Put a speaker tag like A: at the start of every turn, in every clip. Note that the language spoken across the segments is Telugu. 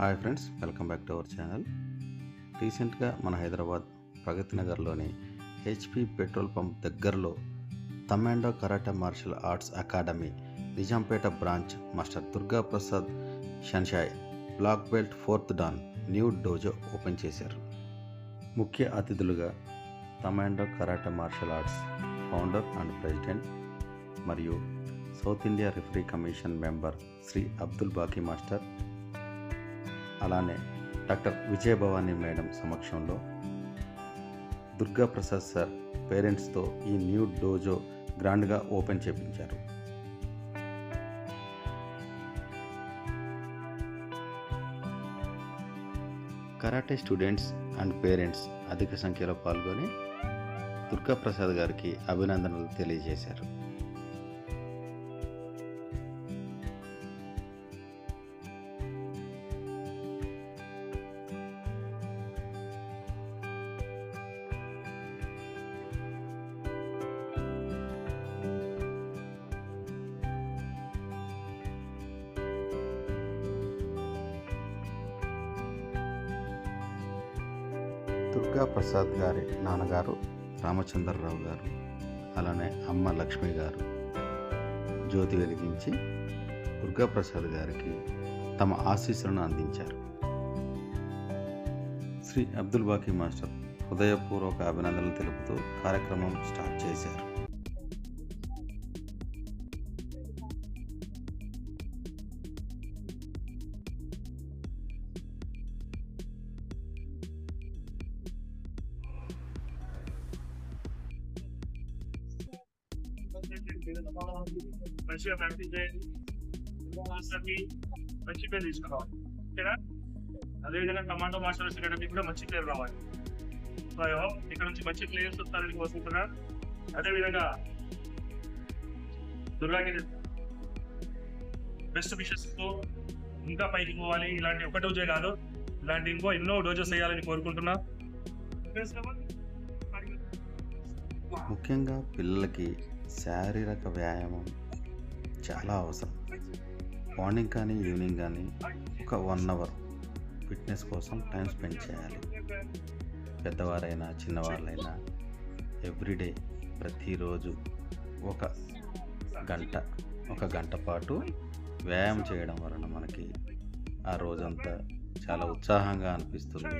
A: Hi friends welcome back to our channel. రీసెంట్గా మన హైదరాబాద్ ప్రగతి నగర్లోని హెచ్పి పెట్రోల్ పంప్ దగ్గరలో తమాండో karate martial arts academy Nizampet branch master Durga Prasad షన్షాయ్ black belt fourth dan new dojo open చేశారు. ముఖ్య అతిథులుగా తమాండో karate martial arts founder and president మరియు south India referee commission member Shri Abdul Baki master అలానే డాక్టర్ విజయభవాని మేడం సమక్షంలో దుర్గా ప్రసాద్ సార్ పేరెంట్స్తో ఈ న్యూ డోజో గ్రాండ్గా ఓపెన్ చేపించారు. కరాటే స్టూడెంట్స్ అండ్ పేరెంట్స్ అధిక సంఖ్యలో పాల్గొని దుర్గా ప్రసాద్ గారికి అభినందనలు తెలియజేశారు. దుర్గా ప్రసాద్ గారి నాన్నగారు రామచంద్రరావు గారు అలానే అమ్మ లక్ష్మి గారు జ్యోతి వెలిగించి దుర్గాప్రసాద్ గారికి తమ ఆశీస్సులను అందించారు. శ్రీ అబ్దుల్ బాకీ మాస్టర్ హృదయపూర్వక అభినందనలు తెలుపుతూ కార్యక్రమం స్టార్ట్ చేశారు.
B: మంచిగా ప్రాక్టీస్ చేయండి మంచి పేరు తీసుకురావాలి ఓకేనా అదేవిధంగా టమాటో మాస్టర్స్ అకాడమీ కూడా మంచి పేరు రావాలి సో ఇక్కడ నుంచి మంచి ప్లేయర్స్ వస్తారని కోరుకుంటున్నా అదేవిధంగా దుర్గాకి బెస్ట్ విషెస్తో ఇంకా పైకి పోవాలి ఇలాంటి ఒక డోజే కాదు ఇలాంటి ఇంకో ఎన్నో డోజెస్ వేయాలని కోరుకుంటున్నా
A: ముఖ్యంగా పిల్లలకి శారీరక వ్యాయామం చాలా అవసరం. మార్నింగ్ కానీ ఈవినింగ్ కానీ ఒక వన్ అవర్ ఫిట్నెస్ కోసం టైం స్పెండ్ చేయాలి. పెద్దవారైనా చిన్నవాళ్ళైనా ఎవ్రీడే ప్రతిరోజు ఒక గంట ఒక గంట పాటు వ్యాయామం చేయడం వలన మనకి ఆ రోజంతా చాలా ఉత్సాహంగా అనిపిస్తుంది.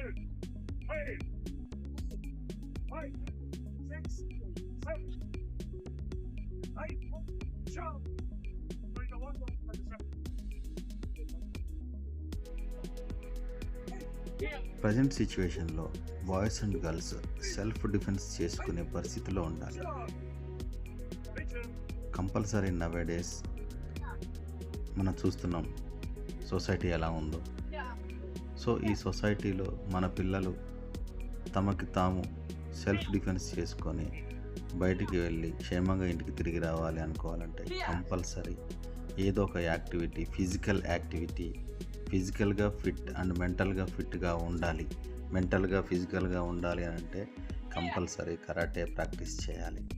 A: ప్రజెంట్ సిచ్యువేషన్లో boys and girls self defence చేసుకునే పరిస్థితిలో ఉండాలి. కంపల్సరీ నవే డేస్ మనం చూస్తున్నాం సొసైటీ ఎలా ఉందో. సో ఈ సొసైటీలో మన పిల్లలు తమకి తాము సెల్ఫ్ డిఫెన్స్ చేసుకొని బయటికి వెళ్ళి క్షేమంగా ఇంటికి తిరిగి రావాలి అనుకోవాలంటే కంపల్సరీ ఏదో ఒక యాక్టివిటీ ఫిజికల్ యాక్టివిటీ. ఫిజికల్గా ఫిట్ అండ్ మెంటల్గా ఫిట్గా ఉండాలి. మెంటల్గా ఫిజికల్గా ఉండాలి అని అంటే కంపల్సరీ కరాటే ప్రాక్టీస్ చేయాలి.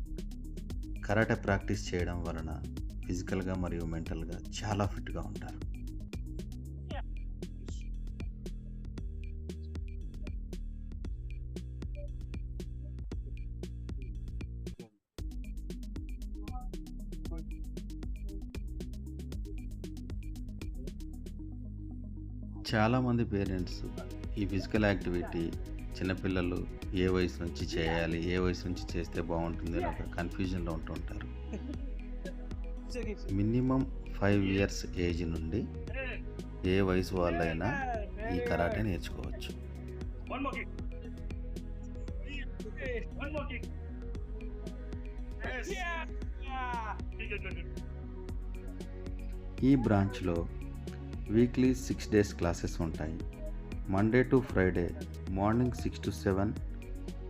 A: కరాటే ప్రాక్టీస్ చేయడం వలన ఫిజికల్గా మరియు మెంటల్గా చాలా ఫిట్గా ఉంటారు. చాలామంది పేరెంట్స్ ఈ ఫిజికల్ యాక్టివిటీ చిన్నపిల్లలు ఏ వయసు నుంచి చేయాలి ఏ వయసు నుంచి చేస్తే బాగుంటుంది అని ఒక కన్ఫ్యూజన్లో ఉంటుంటారు మినిమం ఫైవ్ ఇయర్స్ ఏజ్ నుండి ఏ వయసు వాళ్ళైనా ఈ కరాటే నేర్చుకోవచ్చు. ఈ బ్రాంచ్లో వీక్లీ సిక్స్ డేస్ క్లాసెస్ ఉంటాయి. Monday to Friday morning six to seven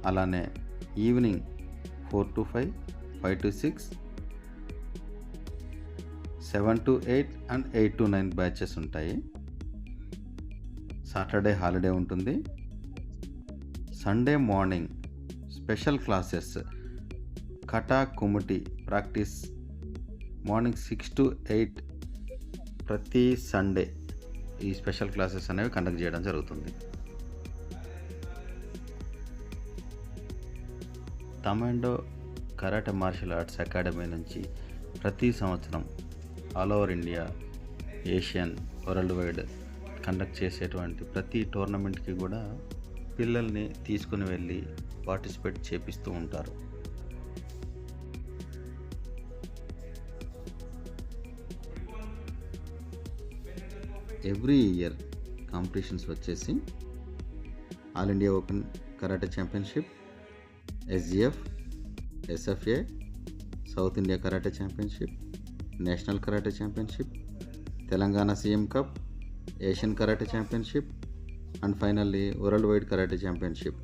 A: అలానే evening four to five five to six seven to eight and eight to nine batches ఉంటాయి. సాటర్డే హాలిడే ఉంటుంది. Sunday morning special classes kata kumite practice morning six to eight ప్రతి సండే ఈ స్పెషల్ క్లాసెస్ అనేవి కండక్ట్ చేయడం జరుగుతుంది. తమాండో కరాటే మార్షల్ ఆర్ట్స్ అకాడమీ నుంచి ప్రతి సంవత్సరం all over India Asian world wide conduct చేసేటువంటి ప్రతి టోర్నమెంట్కి కూడా పిల్లల్ని తీసుకుని వెళ్ళి పార్టిసిపేట్ చేపిస్తూ ఉంటారు. ఎవ్రీ ఇయర్ కాంపిటీషన్స్ వచ్చేసి all India open karate championship SGF SFA south India karate championship national karate championship Telangana CM cup Asian karate championship and finally world wide karate championship.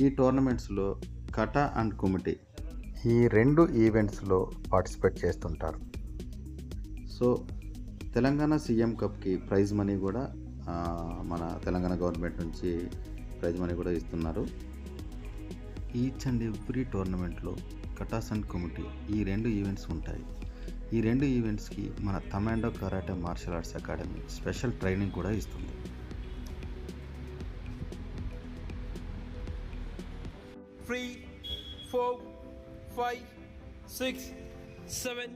A: ఈ టోర్నమెంట్స్లో కటా అండ్ కుమిటీ ఈ రెండు ఈవెంట్స్లో పార్టిసిపేట్ చేస్తుంటారు. సో తెలంగాణ సీఎం కప్కి ప్రైజ్ మనీ కూడా మన తెలంగాణ గవర్నమెంట్ నుంచి ప్రైజ్ మనీ కూడా ఇస్తున్నారు. ఈచ్ అండ్ ఎవ్రీ టోర్నమెంట్లో కటాస్ అండ్ కమిటీ ఈ రెండు ఈవెంట్స్ ఉంటాయి. ఈ రెండు ఈవెంట్స్కి మన తమాండో karate martial arts academy special training కూడా ఇస్తుంది.
C: Three four five six seven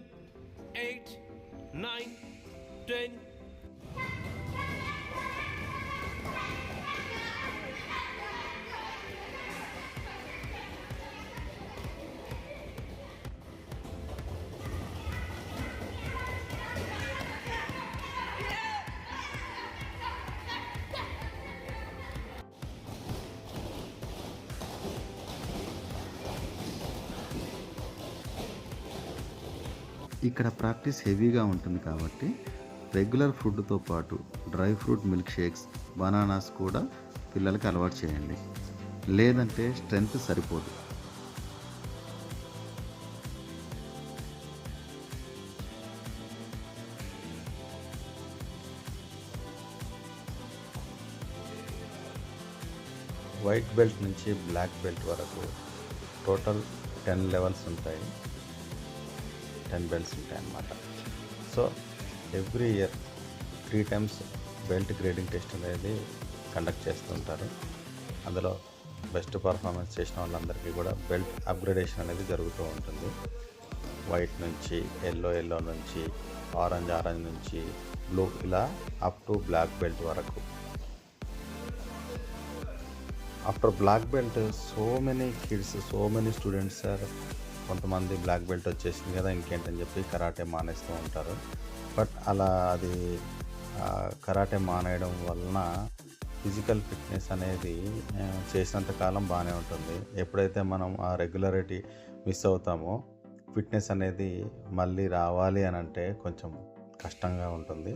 A: ఇక్కడ ప్రాక్టీస్ హెవీగా ఉంటుంది కాబట్టి రెగ్యులర్ ఫుడ్తో పాటు dry fruit milk shakes bananas కూడా పిల్లలకి అలవాటు చేయండి. లేదంటే స్ట్రెంగ్త్ సరిపోదు. వైట్ బెల్ట్ నుంచి బ్లాక్ బెల్ట్ వరకు టోటల్ టెన్ లెవెల్స్ ఉంటాయి. టెన్ బెల్ట్స్ ఉంటాయి అన్నమాట. So every year three times belt grading test అనేది కండక్ట్ చేస్తుంటారు అందులో బెస్ట్ పర్ఫార్మెన్స్ చేసిన వాళ్ళందరికీ కూడా బెల్ట్ అప్గ్రేడేషన్ అనేది జరుగుతూ ఉంటుంది. వైట్ నుంచి ఎల్లో ఎల్లో నుంచి ఆరెంజ్ ఆరెంజ్ నుంచి బ్లూ ఇలా అప్ టు బ్లాక్ బెల్ట్ వరకు. After black belt so many kids so many students sir కొంతమంది బ్లాక్ బెల్ట్ వచ్చేసింది కదా ఇంకేంటని చెప్పి కరాటే మానేస్తూ ఉంటారు. బట్ అలా అది కరాటే మానేయడం వలన ఫిజికల్ ఫిట్నెస్ అనేది చేసినంత కాలం బాగానే ఉంటుంది. ఎప్పుడైతే మనం ఆ రెగ్యులారిటీ మిస్ అవుతామో ఫిట్నెస్ అనేది మళ్ళీ రావాలి అని అంటే కొంచెం కష్టంగా ఉంటుంది.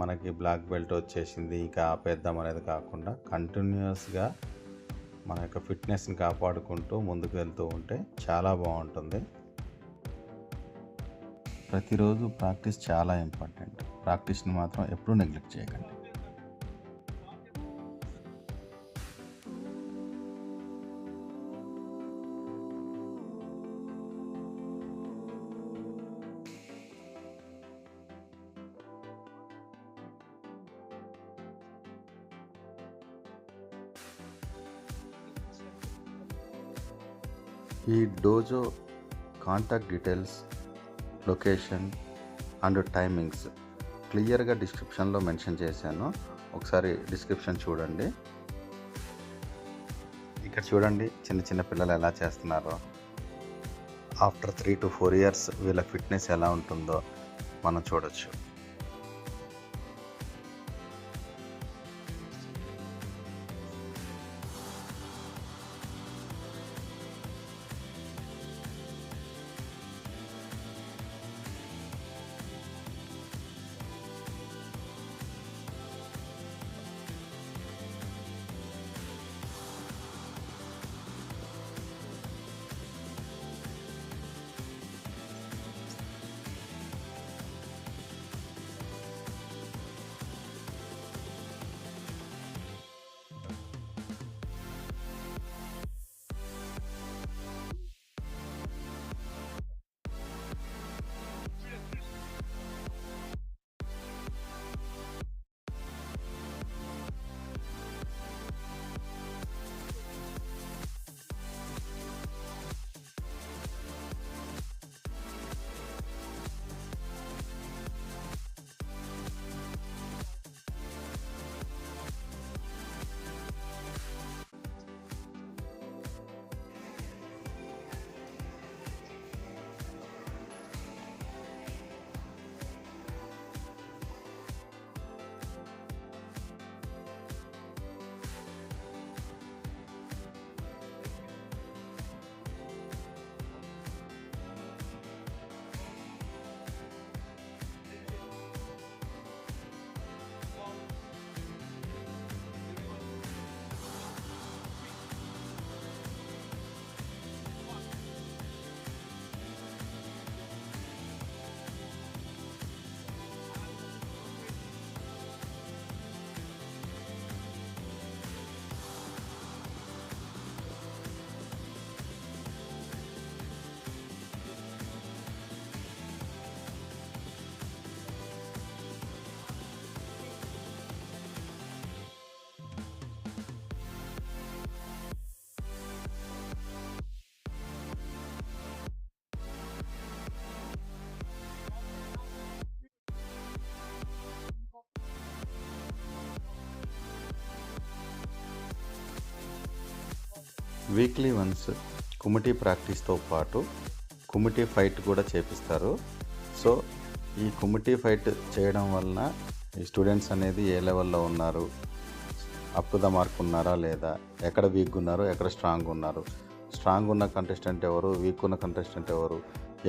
A: మనకి బ్లాక్ బెల్ట్ వచ్చేసింది ఇక ఆపేద్దాం అనేది కాకుండా కంటిన్యూస్గా మన యొక్క ఫిట్నెస్ని కాపాడుకుంటూ ముందుకు వెళ్తూ ఉంటే చాలా బాగుంటుంది. ప్రతిరోజు ప్రాక్టీస్ చాలా ఇంపార్టెంట్. ప్రాక్టీస్ని మాత్రం ఎప్పుడూ నెగ్లెక్ట్ చేయకండి. ఈ dojo contact details location and timings క్లియర్గా డిస్క్రిప్షన్లో మెన్షన్ చేశాను. ఒకసారి డిస్క్రిప్షన్ చూడండి. ఇక్కడ చూడండి చిన్న చిన్న పిల్లలు ఎలా చేస్తున్నారో. After three to four years వీళ్ళ ఫిట్నెస్ ఎలా ఉంటుందో మనం చూడొచ్చు. వీక్లీ వన్స్ కుమిటీ ప్రాక్టీస్తో పాటు కుమిటీ ఫైట్ కూడా చేపిస్తారు. సో ఈ కుమిటీ ఫైట్ చేయడం వలన ఈ స్టూడెంట్స్ అనేది ఏ లెవెల్లో ఉన్నారు? అప్ టు ద మార్క్ ఉన్నారా లేదా? ఎక్కడ వీక్ ఉన్నారు? ఎక్కడ స్ట్రాంగ్ ఉన్నారు? స్ట్రాంగ్ ఉన్న కంటెస్టెంట్ ఎవరు? వీక్ ఉన్న కంటెస్టెంట్ ఎవరు?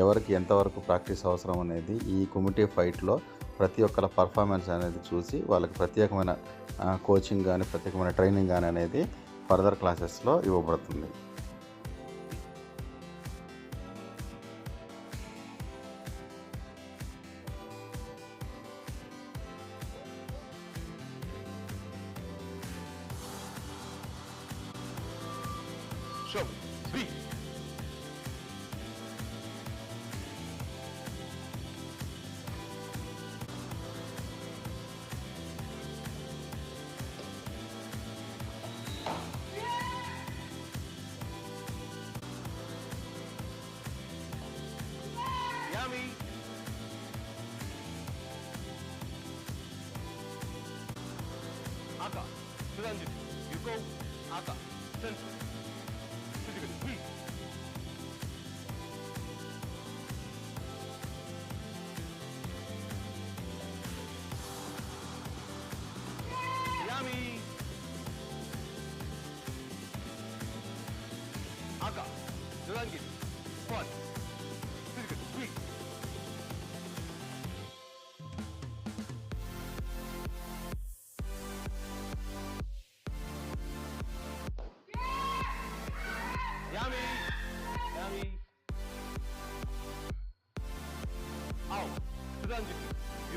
A: ఎవరికి ఎంతవరకు ప్రాక్టీస్ అవసరం అనేది ఈ కుమిటీ ఫైట్లో ప్రతి ఒక్కళ్ళ పర్ఫార్మెన్స్ అనేది చూసి వాళ్ళకి ప్రత్యేకమైన కోచింగ్ కానీ ప్రత్యేకమైన ట్రైనింగ్ కానీ అనేది ఫర్దర్ క్లాసెస్లో ఇవ్వబడుతుంది
C: Show. Three.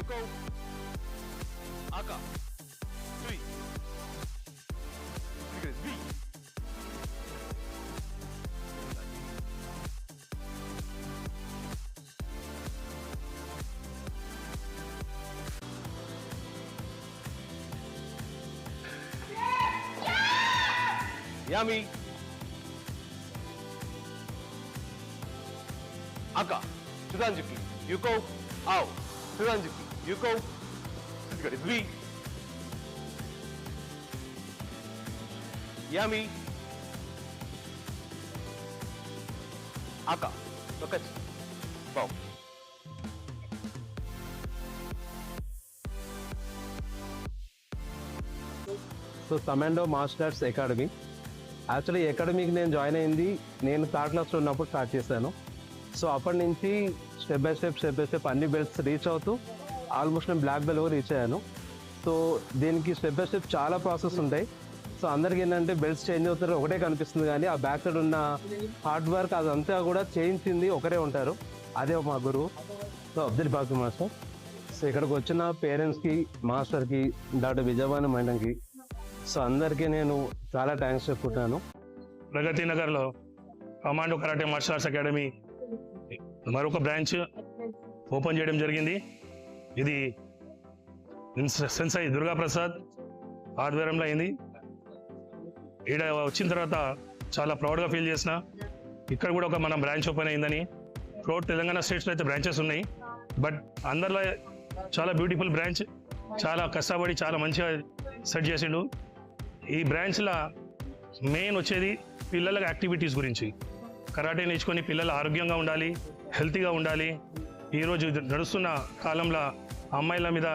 C: go. 아까. three. 그리고 three. 야미 아까 주단짓기 유고 아웃 주단짓기 you go. Sudanjiki, three. Yummy. Aka, look at. Bow.
D: So తమాండో martial arts academy actually అకాడమీకి నేను జాయిన్ అయింది నేను థర్డ్ క్లాస్లో ఉన్నప్పుడు స్టార్ట్ చేశాను సో అప్పటి నుంచి step by step step by step అన్ని బెల్ట్స్ రీచ్ అవుతూ ఆల్మోస్ట్ నేను బ్లాక్ బెల్ట్ కూడా రీచ్ అయ్యాను. సో దీనికి స్టెప్ బై స్టెప్ చాలా ప్రాసెస్ ఉంటాయి. సో అందరికి ఏంటంటే బెల్ట్స్ చేంజ్ అవుతారు ఒకటే కనిపిస్తుంది కానీ ఆ బ్యాక్ సైడ్ ఉన్న హార్డ్ వర్క్ అదంతా కూడా చేయించింది ఒకరే ఉంటారు. అదే మా గురువు. So Abdul Babu master. So ఇక్కడికి వచ్చిన పేరెంట్స్కి మాస్టర్కి డాక్టర్ విజయవాణి మేడంకి సో అందరికీ నేను చాలా థ్యాంక్స్ చెప్పుకుంటాను.
B: ప్రగతి నగర్లో commando karate martial arts academy మరొక బ్రాంచ్ ఓపెన్ చేయడం జరిగింది. ఇది సెన్సై దుర్గాప్రసాద్. ఆధ్వర్యంలో అయింది. ఈడ వచ్చిన తర్వాత చాలా ప్రౌడ్గా ఫీల్ చేసిన. ఇక్కడ కూడా ఒక మన బ్రాంచ్ ఓపెన్ అయిందని. ప్రౌడ్ తెలంగాణ స్టేట్స్లో అయితే బ్రాంచెస్ ఉన్నాయి. బట్ అందరిలో చాలా బ్యూటిఫుల్ బ్రాంచ్ చాలా కష్టపడి చాలా మంచిగా సెట్ చేసిండు. ఈ బ్రాంచ్లో మెయిన్ వచ్చేది పిల్లల యాక్టివిటీస్ గురించి. కరాటే నేర్చుకొని పిల్లలు ఆరోగ్యంగా ఉండాలి హెల్తీగా ఉండాలి. ఈరోజు నడుస్తున్న కాలంలో అమ్మాయిల మీద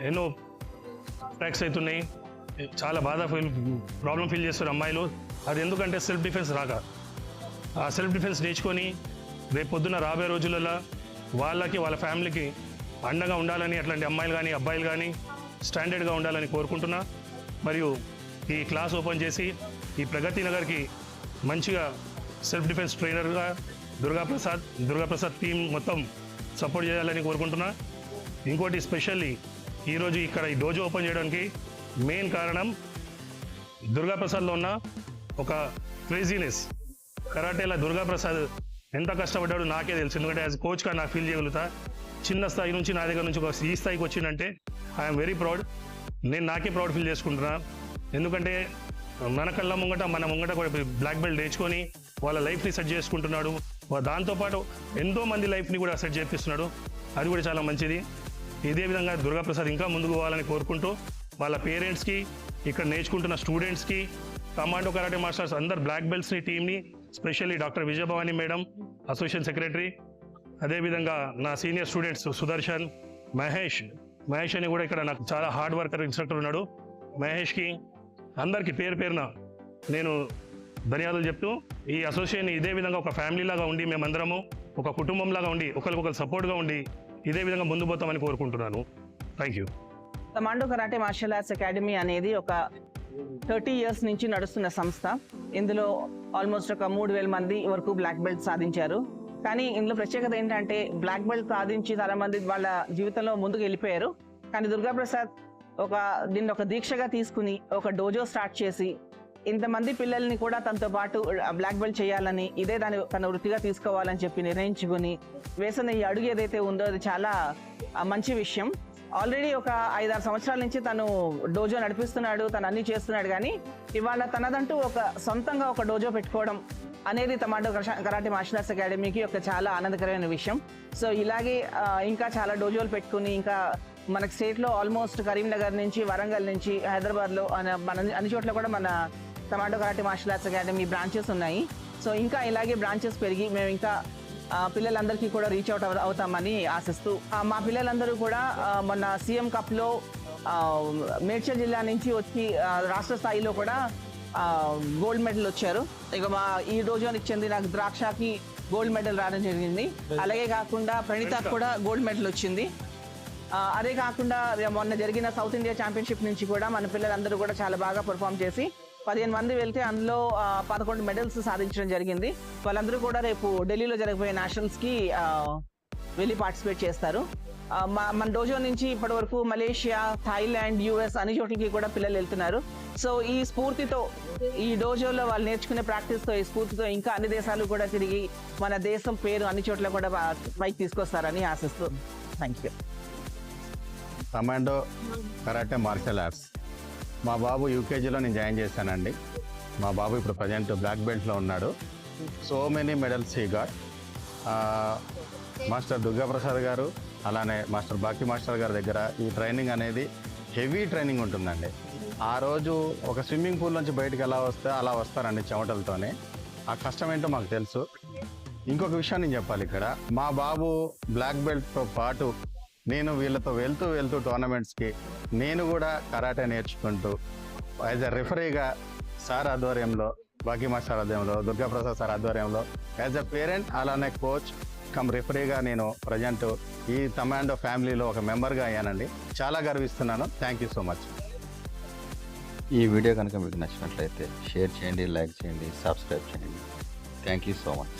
B: ఎన్నో అటాక్స్ అవుతున్నాయి. చాలా బాధ ఫీల్ ప్రాబ్లం ఫీల్ చేస్తారు అమ్మాయిలు. అది ఎందుకంటే సెల్ఫ్ డిఫెన్స్ రాక. ఆ సెల్ఫ్ డిఫెన్స్ నేర్చుకొని రేపు పొద్దున్న రాబోయే రోజులలో వాళ్ళకి వాళ్ళ ఫ్యామిలీకి అండగా ఉండాలని అట్లాంటి అమ్మాయిలు కానీ అబ్బాయిలు కానీ స్టాండర్డ్గా ఉండాలని కోరుకుంటున్నా. మరియు ఈ క్లాస్ ఓపెన్ చేసి ఈ ప్రగతి నగర్కి మంచిగా సెల్ఫ్ డిఫెన్స్ ట్రైనర్గా దుర్గాప్రసాద్ దుర్గాప్రసాద్ టీం మొత్తం సపోర్ట్ చేయాలని కోరుకుంటున్నా. ఇంకోటి స్పెషల్లీ ఈరోజు ఇక్కడ ఈ డోజో ఓపెన్ చేయడానికి మెయిన్ కారణం దుర్గాప్రసాద్లో ఉన్న ఒక క్రేజీనెస్. కరాటేలా దుర్గాప్రసాద్ ఎంత కష్టపడ్డాడో నాకే తెలుసు. ఎందుకంటే యాజ్ కోచ్గా నాకు ఫీల్ చేయగలుగుతా. చిన్న స్థాయి నుంచి నా దగ్గర నుంచి ఒక ఈ స్థాయికి వచ్చిందంటే ఐఎమ్ వెరీ ప్రౌడ్ నేను నాకే ప్రౌడ్ ఫీల్ చేసుకుంటున్నా. ఎందుకంటే మన కళ్ళ ముంగట మన ముంగట కూడా బ్లాక్ బెల్ట్ నేర్చుకొని వాళ్ళ లైఫ్ని సెట్ చేసుకుంటున్నాడు. దాంతోపాటు ఎంతో మంది లైఫ్ని కూడా సెట్ చేపిస్తున్నాడు. అది కూడా చాలా మంచిది. ఇదే విధంగా దుర్గాప్రసాద్ ఇంకా ముందుకు పోవాలని కోరుకుంటూ వాళ్ళ పేరెంట్స్కి ఇక్కడ నేర్చుకుంటున్న స్టూడెంట్స్కి కమాండో కరాటే మాస్టర్స్ అందరు బ్లాక్ బెల్ట్స్ని టీమ్ని specially doctor Vijayabhavani madam association secretary అదేవిధంగా నా సీనియర్ స్టూడెంట్స్ సుదర్శన్ మహేష్ మహేష్ అని కూడా ఇక్కడ నాకు చాలా హార్డ్ వర్కర్ ఇన్స్ట్రక్టర్ ఉన్నాడు. మహేష్కి అందరికీ పేరు పేరున నేను ధన్యవాదాలు చెప్తూ ఈ అసోసియేషన్ ఇదే విధంగా ఒక ఫ్యామిలీ లాగా ఉండి మేమందరము ఒక కుటుంబంలాగా ఉండి ఒకరికొకరు సపోర్ట్గా ఉండి ఇదే విధంగా ముందు పోతామని కోరుకుంటున్నాను. Thank you
E: commando karate martial arts academy అనేది ఒక థర్టీ ఇయర్స్ నుంచి నడుస్తున్న సంస్థ. ఇందులో ఆల్మోస్ట్ ఒక మూడు వేల మంది వరకు బ్లాక్ బెల్ట్ సాధించారు. కానీ ఇందులో ప్రత్యేకత ఏంటంటే బ్లాక్ బెల్ట్ సాధించి చాలా మంది వాళ్ళ జీవితంలో ముందుకు వెళ్ళిపోయారు. కానీ దుర్గాప్రసాద్ ఒక దీన్ని ఒక దీక్షగా తీసుకుని ఒక డోజో స్టార్ట్ చేసి ఇంతమంది పిల్లల్ని కూడా తనతో పాటు బ్లాక్ బెల్ట్ చేయాలని ఇదే దాని తన వృత్తిగా తీసుకోవాలని చెప్పి నిర్ణయించుకుని వేసిన ఈ అడుగు ఏదైతే ఉందో అది చాలా మంచి విషయం. ఆల్రెడీ ఒక ఐదారు సంవత్సరాల నుంచి తను డోజో నడిపిస్తున్నాడు తను అన్ని చేస్తున్నాడు కానీ ఇవాళ తనదంటూ ఒక సొంతంగా ఒక డోజో పెట్టుకోవడం అనేది తమాటో కరాటే మార్షల్ ఆర్ట్స్ అకాడమీకి ఒక చాలా ఆనందకరమైన విషయం. సో ఇలాగే ఇంకా చాలా డోజోలు పెట్టుకుని ఇంకా మనకి స్టేట్లో ఆల్మోస్ట్ కరీంనగర్ నుంచి వరంగల్ నుంచి హైదరాబాద్లో మన అన్ని చోట్ల కూడా మన tomato karate martial arts academy branches ఉన్నాయి. సో ఇంకా ఇలాగే బ్రాంచెస్ పెరిగి మేము ఇంకా పిల్లలందరికీ కూడా రీచ్ అవుట్ అవ- అవుతామని ఆశిస్తూ మా పిల్లలందరూ కూడా మొన్న సీఎం కప్లో మేడ్చల్ జిల్లా నుంచి వచ్చి రాష్ట్ర స్థాయిలో కూడా గోల్డ్ మెడల్ వచ్చారు. ఇక మా ఈ రోజునికి చెందిన ద్రాక్షకి గోల్డ్ మెడల్ రావడం జరిగింది. అలాగే కాకుండా ప్రణీతకు కూడా గోల్డ్ మెడల్ వచ్చింది. అదే కాకుండా మొన్న జరిగిన సౌత్ ఇండియా ఛాంపియన్షిప్ నుంచి కూడా మన పిల్లలందరూ కూడా చాలా బాగా పర్ఫామ్ చేసి పదిహేను మంది వెళ్తే అందులో పదకొండు మెడల్స్ సాధించడం జరిగింది. వాళ్ళందరూ కూడా రేపు ఢిల్లీలో జరగబోయే నేషనల్స్కి వెళ్ళి పార్టిసిపేట్ చేస్తారు. మన డోజో నుంచి ఇప్పటి వరకు మలేషియా థాయిలాండ్ యుఎస్ అన్ని చోట్లకి కూడా పిల్లలు వెళ్తున్నారు. సో ఈ స్ఫూర్తితో ఈ డోజోలో వాళ్ళు నేర్చుకునే ప్రాక్టీస్తో ఈ స్ఫూర్తితో ఇంకా అన్ని దేశాలు కూడా తిరిగి మన దేశం పేరు అన్ని చోట్ల కూడా పైకి తీసుకొస్తారని ఆశిస్తూ thank you
A: commando karate martial arts మా బాబు యూకేజీలో నేను జాయిన్ చేశానండి. మా బాబు ఇప్పుడు ప్రజెంట్ బ్లాక్ బెల్ట్లో ఉన్నాడు. So many medals he got. Master Durgaprasad గారు అలానే మాస్టర్ బాకీ మాస్టర్ గారి దగ్గర ఈ ట్రైనింగ్ అనేది హెవీ ట్రైనింగ్ ఉంటుందండి. ఆ రోజు ఒక స్విమ్మింగ్ పూల్ నుంచి బయటకు ఎలా వస్తే అలా వస్తారండి చెమటలతోనే. ఆ కష్టం ఏంటో మాకు తెలుసు. ఇంకొక విషయం నేను చెప్పాలి ఇక్కడ. మా బాబు బ్లాక్ బెల్ట్తో పాటు నేను వీళ్ళతో వెళ్తూ వెళ్తూ టోర్నమెంట్స్కి నేను కూడా కరాటే నేర్చుకుంటూ యాజ్ అ రిఫరీగా సార్ ఆధ్వర్యంలో బాకీ మాస్టర్ ఆధ్వర్యంలో దుర్గాప్రసాద్ సార్ ఆధ్వర్యంలో యాజ్ అ పేరెంట్ అలానే కోచ్ కమ్ రిఫరీగా నేను ప్రజెంట్ ఈ తమాండో ఫ్యామిలీలో ఒక మెంబర్గా అయ్యానండి. చాలా గర్విస్తున్నాను. థ్యాంక్ యూ సో మచ్ ఈ వీడియో కనుక మీకు నచ్చినట్లయితే షేర్ చేయండి లైక్ చేయండి సబ్స్క్రైబ్ చేయండి. Thank you so much